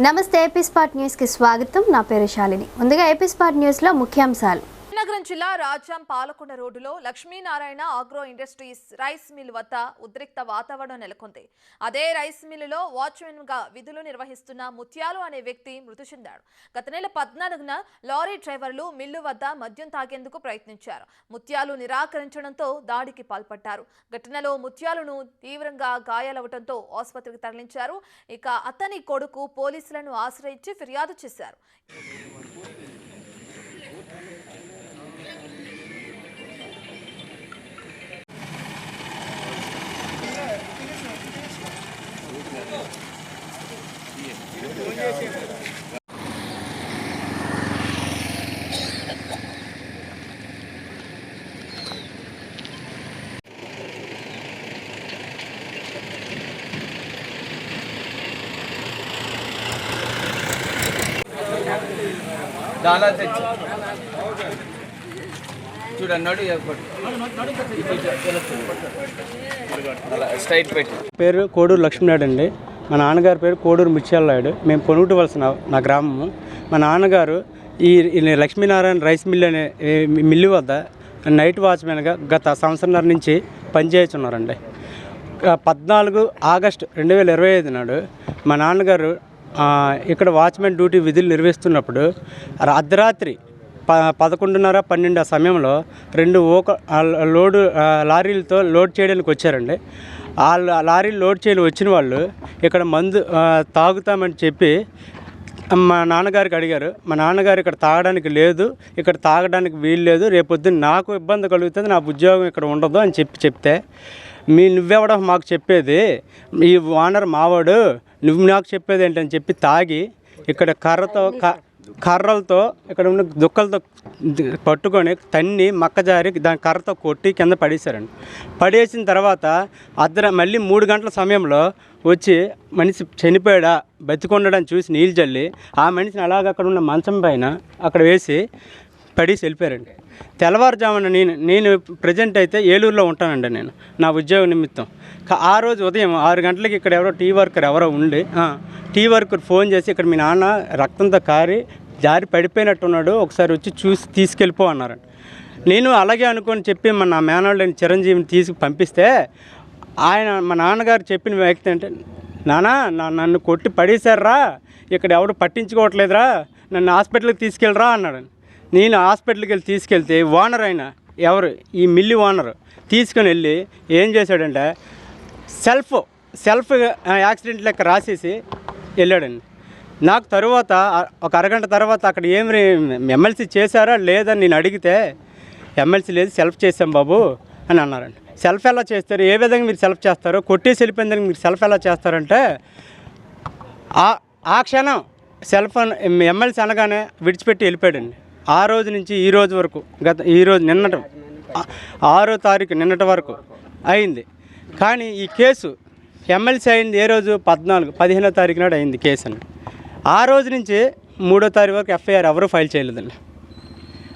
నమస్తే AP spot న్యూస్కి స్వాగతం. నా పేరు శాలిని. ముందుగా ఏపీ స్పాట్ న్యూస్లో ముఖ్యాంశాలు. విజయనగరం జిల్లా రాజ్యం పాలకొండ రోడ్డులో Lakshminarayana agro industries rice mill వద్ద ఉద్రిక్త వాతావరణం నెలకొంది. అదే రైస్ మిల్లులో వాచ్మెన్గా విధులు నిర్వహిస్తున్న ముత్యాలు అనే వ్యక్తి మృతి చెందాడు. గత నెల పద్నాలుగున లారీ డ్రైవర్లు మిల్లు వద్ద మద్యం తాగేందుకు ప్రయత్నించారు. ముత్యాలు నిరాకరించడంతో దాడికి పాల్పడ్డారు. ఘటనలో ముత్యాలను తీవ్రంగా గాయాలవడంతో ఆసుపత్రికి తరలించారు. ఇక అతని కొడుకు పోలీసులను ఆశ్రయించి ఫిర్యాదు చేశారు. చాలా తెచ్చి. చూడండి స్ట్రైట్ పెట్టి. పేరు కోడూరు లక్ష్మీనాయుడు అండి. మా నాన్నగారి పేరు కోడూరు ముత్యాలనాయుడు మేము పొనుగుటి వలసిన నా గ్రామము. మా నాన్నగారు ఈ లక్ష్మీనారాయణ రైస్ మిల్ అనే మిల్లు వద్ద నైట్ వాచ్మెన్గా గత సంవత్సరంన్నర నుంచి పనిచేస్తున్నారండి పద్నాలుగు ఆగస్టు రెండు వేల ఇరవై ఐదు నాడు మా నాన్నగారు ఇక్కడ వాచ్మెన్ డ్యూటీ విధులు నిర్వహిస్తున్నప్పుడు అర్ధరాత్రి ప పదకొండున్నర పన్నెండు ఆ సమయంలో రెండు ఓక లోడు లారీలతో లోడ్ చేయడానికి వచ్చారండి. ఆ లారీలు లోడ్ చేయడానికి వచ్చిన వాళ్ళు ఇక్కడ మందు తాగుతామని చెప్పి మా నాన్నగారికి అడిగారు. మా నాన్నగారు ఇక్కడ తాగడానికి లేదు ఇక్కడ తాగడానికి వీలు లేదు రేపొద్దున నాకు ఇబ్బంది కలుగుతుంది నా ఉద్యోగం ఇక్కడ ఉండదు అని చెప్పి చెప్తే మీ నువ్వెవడం మాకు చెప్పేది ఈ ఓనర్ మావాడు నువ్వు నాకు చెప్పేది ఏంటని చెప్పి తాగి ఇక్కడ కర్రతో క- కర్రలతో ఇక్కడ ఉన్న దుక్కలతో పట్టుకొని తన్ని మక్కజారి దాని కర్రతో కొట్టి కింద పడేశారండి. పడేసిన తర్వాత అర్ధర మళ్ళీ మూడు గంటల సమయంలో వచ్చి మనిషి చనిపోయాడా బతికొండడని చూసి నీళ్ళు చల్లి ఆ మనిషిని అలాగ అక్కడ ఉన్న మంచం పైన అక్కడ వేసి పడేసి వెళ్ళిపోయారండి. తెల్లవారుజామున నేను నేను ప్రజెంట్ అయితే ఏలూరులో ఉంటానండి నేను నా ఉద్యోగ నిమిత్తం. ఆ రోజు ఉదయం ఆరు గంటలకి ఇక్కడ ఎవరో టీ వర్కర్ ఎవరో ఉండి టీ వర్కర్ ఫోన్ చేసి ఇక్కడ మీ నాన్న రక్తంతో కారి జారి పడిపోయినట్టున్నాడు ఒకసారి వచ్చి చూసి తీసుకెళ్ళిపో అన్నారండి. నేను అలాగే అనుకొని చెప్పి మన నా మేనవాళ్ళని చిరంజీవిని తీసుకు పంపిస్తే ఆయన మా నాన్నగారు చెప్పిన వ్యక్తి అంటే నానా నా నన్ను కొట్టి పడేశారా? ఇక్కడ ఎవడు పట్టించుకోవట్లేదురా? నన్ను హాస్పిటల్కి తీసుకెళ్ళరా? అన్నాడు నేను హాస్పిటల్కి వెళ్ళి తీసుకెళ్తే ఓనర్ అయిన ఎవరు? ఈ మిల్లి ఓనర్. తీసుకొని వెళ్ళి ఏం చేశాడంటే సెల్ఫ్ సెల్ఫ్ యాక్సిడెంట్ లెక్క రాసేసి వెళ్ళాడండి. నాకు తరువాత ఒక అరగంట తర్వాత అక్కడ ఏం ఎమ్మెల్సీ చేశారా లేదని నేను అడిగితే ఎమ్మెల్సీ లేదు సెల్ఫ్ చేశాం బాబు అని అన్నారండి. సెల్ఫ్ ఎలా చేస్తారు? ఏ విధంగా మీరు సెల్ఫ్ చేస్తారు? కొట్టేసి వెళ్ళిపోయిందని మీరు సెల్ఫ్ ఎలా చేస్తారంటే ఆ ఆ క్షణం సెల్ఫ్ ఎమ్మెల్సీ అనగానే విడిచిపెట్టి వెళ్ళిపోయాడండి. ఆ రోజు నుంచి ఈ రోజు వరకు గత ఈరోజు నిన్నట నిన్నటి ఆరో తారీఖు నిన్నటి వరకు అయింది. కానీ ఈ కేసు ఎమ్మెల్సీ అయింది ఏ రోజు? పద్నాలుగు పదిహేనో తారీఖు నాడు అయింది కేసు అని. ఆ రోజు నుంచి మూడో తారీఖు వరకు ఎఫ్ఐఆర్ ఎవరు ఫైల్ చేయలేదండి.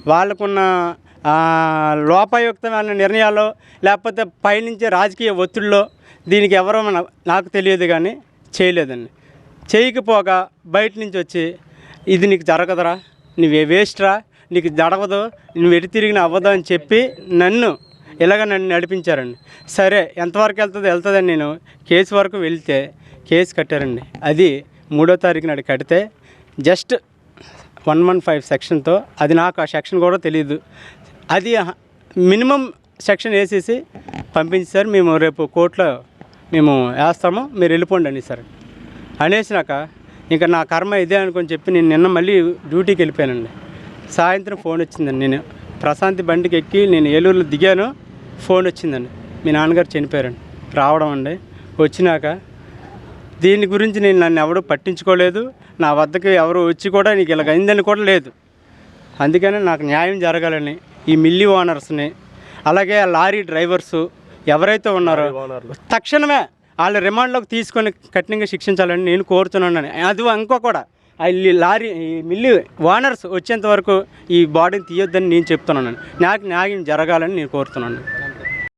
వాళ్ళకున్న లోపాయుక్తమైన లోపయుక్తమైన నిర్ణయాలు లేకపోతే పైనుంచి రాజకీయ ఒత్తిడిలో దీనికి ఎవరో మన- నాకు తెలియదు కానీ చేయలేదండి. చేయకపోగా బయట నుంచి వచ్చి ఇది నీకు జరగదురా? నువ్వే వేస్ట్రా నీకు దడవదు నువ్వు ఎటు తిరిగిన అవ్వదు అని చెప్పి నన్ను ఇలాగ నన్ను నడిపించారండి. సరే ఎంతవరకు వెళ్తుందో వెళ్తుందని నేను కేసు వరకు వెళ్తే కేసు కట్టారండి. అది మూడో తారీఖు నాడు కడితే జస్ట్ వన్ వన్ ఫైవ్ సెక్షన్తో అది నాకు ఆ సెక్షన్ కూడా తెలియదు అది మినిమం సెక్షన్ వేసేసి పంపించారు మేము రేపు కోర్టులో మేము వేస్తాము మీరు వెళ్ళిపోండి అని సార్ అనేసినాక ఇంకా నా కర్మ ఇదే అనుకొని చెప్పి నేను నిన్న మళ్ళీ డ్యూటీకి వెళ్ళిపోయానండి. సాయంత్రం ఫోన్ వచ్చిందండి నేను. ప్రశాంతి బండికి ఎక్కి నేను ఏలూరులో దిగాను ఫోన్ వచ్చిందండి. మీ నాన్నగారు చనిపోయారండి. రావడం అండి. వచ్చినాక దీని గురించి నేను నన్ను ఎవరు పట్టించుకోలేదు. నా వద్దకు ఎవరు వచ్చి కూడా నీకు ఇలాగ అయిందని కూడా లేదు. అందుకని నాకు న్యాయం జరగాలని ఈ మిల్లి ఓనర్స్ని అలాగే ఆ లారీ డ్రైవర్సు ఎవరైతే ఉన్నారో తక్షణమే వాళ్ళ రిమాండ్లోకి తీసుకొని కఠినంగా శిక్షించాలని నేను కోరుతున్నాను అది ఇంకో కూడా. ఆ ఈ లారీ ఈ మిల్లి ఓనర్స్ వచ్చేంత వరకు ఈ బాడీని తీయొద్దని నేను చెప్తున్నాను. నాకు న్యాయం జరగాలని నేను కోరుతున్నాను.